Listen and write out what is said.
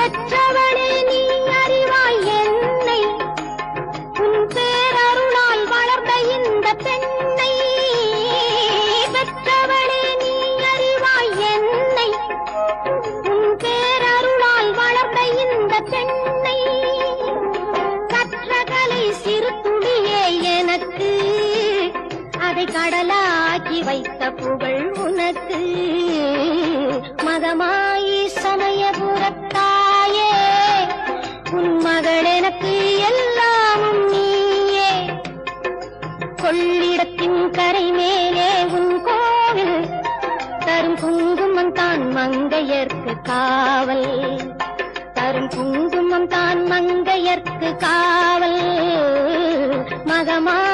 பெற்றவளே நீ அறிவாய் என்னை. உன் பேரருளால் வளர்ந்த இந்த பெண்ணை. பெற்றவளே நீ அறிவாய் என்னை. உன் பேரருளால் வளர்ந்த இந்த பெண்ணை. கற்றகலை சிறு துளியே எனக்கு. அதை கடலாக்கி வைத்த புகழ் உனக்கு. மதமா கொள்ளிடத்தின் கரை மேலே உன் கோவில். தரும் குங்குமம் தான் மங்கையர்க்கு காவல். தரும் குங்குமம் தான் மங்கையர்க்கு காவல். மகமா